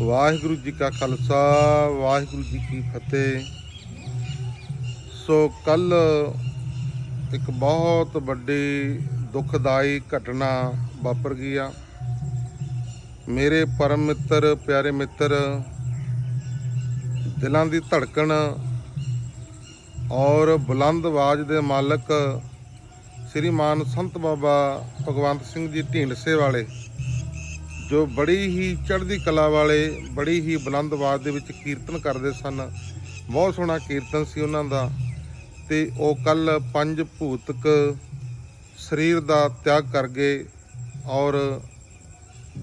ਵਾਹਿਗੁਰੂ ਜੀ ਕਾ ਖਾਲਸਾ, ਵਾਹਿਗੁਰੂ ਜੀ ਕੀ ਫਤਿਹ। ਸੋ ਕੱਲ ਇੱਕ ਬਹੁਤ ਵੱਡੀ ਦੁਖਦਾਈ ਘਟਨਾ ਵਾਪਰ ਗਈ ਆ। ਮੇਰੇ ਪਰਮ ਮਿੱਤਰ, ਪਿਆਰੇ ਮਿੱਤਰ, ਦਿਲਾਂ ਦੀ ਧੜਕਣ ਔਰ ਬੁਲੰਦ ਆਵਾਜ਼ ਦੇ ਮਾਲਕ ਸ੍ਰੀਮਾਨ ਸੰਤ ਬਾਬਾ ਭਗਵੰਤ ਸਿੰਘ ਜੀ ਢੀਂਡਸੇ ਵਾਲੇ ਜੋ ਬੜੀ ਹੀ ਚੜ੍ਹਦੀ ਕਲਾ ਵਾਲੇ, ਬੜੀ ਹੀ ਬੁਲੰਦ ਆਵਾਜ਼ ਦੇ ਵਿੱਚ ਕੀਰਤਨ ਕਰਦੇ ਸਨ। ਬਹੁਤ ਸੋਹਣਾ ਕੀਰਤਨ ਸੀ ਉਹਨਾਂ ਦਾ। ਤੇ ਉਹ ਕੱਲ ਪੰਜ ਭੂਤਕ ਸਰੀਰ ਦਾ ਤਿਆਗ ਕਰ ਗਏ ਔਰ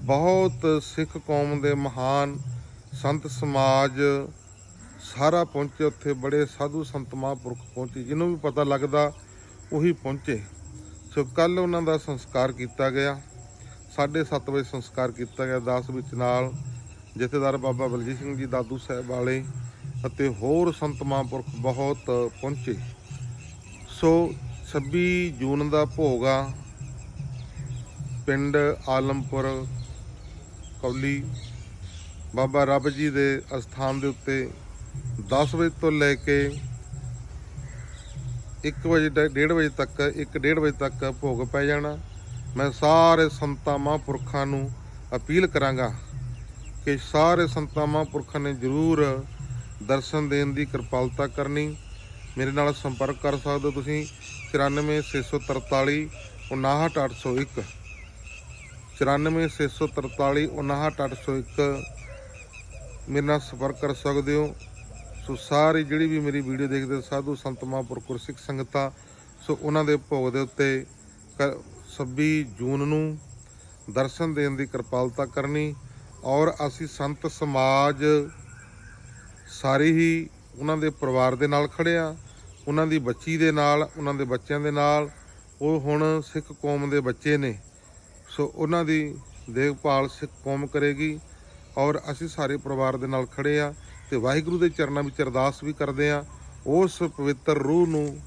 ਬਹੁਤ ਸਿੱਖ ਕੌਮ ਦੇ ਮਹਾਨ ਸੰਤ ਸਮਾਜ ਸਾਰਾ ਪਹੁੰਚੇ। ਉੱਥੇ ਬੜੇ ਸਾਧੂ ਸੰਤ ਮਹਾਂਪੁਰਖ ਪਹੁੰਚੇ ਜਿਹਨੂੰ ਵੀ ਪਤਾ ਲੱਗਦਾ ਉਹੀ ਪਹੁੰਚੇ। ਸੋ ਕੱਲ ਉਹਨਾਂ ਦਾ ਸੰਸਕਾਰ ਕੀਤਾ ਗਿਆ। 7:30 ਵਜੇ ਸੰਸਕਾਰ ਕੀਤਾ ਗਿਆ ਦਾਸ ਵਿੱਚ ਨਾਲ ਜਥੇਦਾਰ ਬਾਬਾ ਬਲਜੀਤ ਸਿੰਘ ਜੀ, ਦਾਦੂ ਸਾਹਿਬ ਵਾਲੇ ਅਤੇ ਹੋਰ ਸੰਤ ਮਹਾਂਪੁਰਖ ਬਹੁਤ ਪਹੁੰਚੇ। ਸੋ 26 ਜੂਨ ਦਾ ਭੋਗ ਆ। ਪਿੰਡ ਆਲਮਪੁਰ ਕੌਲੀ ਬਾਬਾ ਰੱਬ ਜੀ ਦੇ ਅਸਥਾਨ ਦੇ ਉੱਤੇ 10 ਵਜੇ ਤੋਂ ਲੈ ਕੇ 1 ਵਜੇ ਡ- ਡੇਢ ਵਜੇ ਤੱਕ 1:30 ਵਜੇ ਤੱਕ ਭੋਗ ਪੈ ਜਾਣਾ। ਮੈਂ ਸਾਰੇ ਸੰਤਾਂ ਮਹਾਂਪੁਰਖਾਂ ਨੂੰ ਅਪੀਲ ਕਰਾਂਗਾ ਕਿ ਸਾਰੇ ਸੰਤਾਂ ਮਹਾਂਪੁਰਖਾਂ ਨੇ ਜ਼ਰੂਰ ਦਰਸ਼ਨ ਦੇਣ ਦੀ ਕਿਰਪਾਲਤਾ ਕਰਨੀ। ਮੇਰੇ ਨਾਲ ਸੰਪਰਕ ਕਰ ਸਕਦੇ ਹੋ ਤੁਸੀਂ 94643 59801 94643 59801 ਮੇਰੇ ਨਾਲ ਸੰਪਰਕ ਕਰ ਸਕਦੇ ਹੋ। ਸੋ ਸਾਰੀ ਜਿਹੜੀ ਵੀ ਮੇਰੀ ਵੀਡੀਓ ਦੇਖਦੇ ਸਾਧੂ ਸੰਤ ਮਹਾਂਪੁਰਖ ਗੁਰਸਿੱਖ ਸੰਗਤਾਂ, ਸੋ ਉਹਨਾਂ ਦੇ ਭੋਗ ਦੇ ਉੱਤੇ ਕ- 26 ਜੂਨ ਨੂੰ ਦਰਸ਼ਨ ਦੇਣ ਦੀ ਕਿਰਪਾਲਤਾ ਕਰਨੀ ਔਰ ਅਸੀਂ ਸੰਤ ਸਮਾਜ ਸਾਰੇ ਹੀ ਉਹਨਾਂ ਦੇ ਪਰਿਵਾਰ ਦੇ ਨਾਲ ਖੜੇ ਆ, ਉਹਨਾਂ ਦੀ ਬੱਚੀ ਦੇ ਨਾਲ, ਉਹਨਾਂ ਦੇ ਬੱਚਿਆਂ ਦੇ ਨਾਲ, ਉਹ ਹੁਣ ਸਿੱਖ ਕੌਮ ਦੇ ਬੱਚੇ ਨੇ। ਸੋ ਉਹਨਾਂ ਦੀ ਦੇਖਭਾਲ ਸਿੱਖ ਕੌਮ ਕਰੇਗੀ ਔਰ ਅਸੀਂ ਸਾਰੇ ਪਰਿਵਾਰ ਦੇ ਨਾਲ ਖੜੇ ਆ ਤੇ ਵਾਹਿਗੁਰੂ ਦੇ ਚਰਨਾਂ ਵਿੱਚ ਅਰਦਾਸ ਵੀ ਕਰਦੇ ਆ। ਉਸ ਪਵਿੱਤਰ ਰੂਹ ਨੂੰ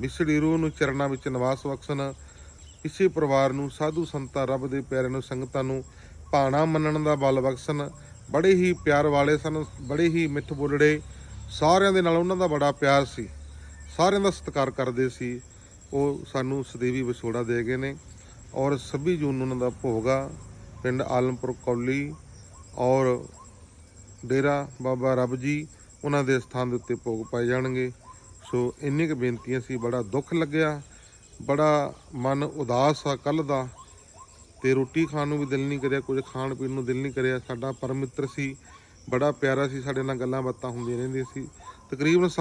ਵਿਸੜੀ ਰੂਹ ਨੂੰ ਚਰਨਾਂ ਵਿੱਚ ਨਿਵਾਸ ਬਖਸ਼ਣ ਇਸੇ ਪਰਿਵਾਰ ਨੂੰ ਸਾਧੂ ਸੰਤਾਂ ਰੱਬ ਦੇ ਪਿਆਰਿਆਂ ਨੂੰ ਸੰਗਤਾਂ ਨੂੰ ਭਾਣਾ ਮੰਨਣ ਦਾ ਬਲ ਬਖਸ਼ਣ, ਬੜੇ ਹੀ ਪਿਆਰ ਵਾਲੇ ਸਨ, ਬੜੇ ਹੀ ਮਿੱਠ ਬੋਲੜੇ, ਸਾਰਿਆਂ ਦੇ ਨਾਲ ਉਹਨਾਂ ਦਾ ਬੜਾ ਪਿਆਰ ਸੀ। ਸਾਰਿਆਂ ਦਾ ਸਤਿਕਾਰ ਕਰਦੇ ਸੀ। ਉਹ ਸਾਨੂੰ ਸਦੇਵੀ ਵਿਛੋੜਾ ਦੇ ਗਏ ਨੇ ਔਰ 26 ਜੂਨ ਨੂੰ ਉਹਨਾਂ ਦਾ ਭੋਗ ਆ, ਪਿੰਡ ਆਲਮਪੁਰ ਕੌਲੀ ਔਰ ਡੇਰਾ ਬਾਬਾ ਰੱਬ ਜੀ ਉਹਨਾਂ ਦੇ ਸਥਾਨ ਦੇ ਉੱਤੇ ਭੋਗ ਪਾਏ ਜਾਣਗੇ। ਸੋ ਇੰਨੀ ਕੁ ਬੇਨਤੀਆਂ ਸੀ ਬੜਾ ਦੁੱਖ ਲੱਗਿਆ। ਬੜਾ ਮਨ ਉਦਾਸ ਆ ਕੱਲ ਦਾ ਤੇ ਰੋਟੀ ਖਾਣ ਨੂੰ ਵੀ ਦਿਲ ਨਹੀਂ ਕਰਿਆ, ਕੁਝ ਖਾਣ ਪੀਣ ਨੂੰ ਦਿਲ ਨਹੀਂ ਕਰਿਆ। ਸਾਡਾ ਪਰਮਿੱਤਰ ਸੀ, ਬੜਾ ਪਿਆਰਾ ਸੀ, ਸਾਡੇ ਨਾਲ ਗੱਲਾਂ ਬਾਤਾਂ ਹੁੰਦੀਆਂ ਰਹਿੰਦੀਆਂ ਸੀ। ਤਕਰੀਬਨ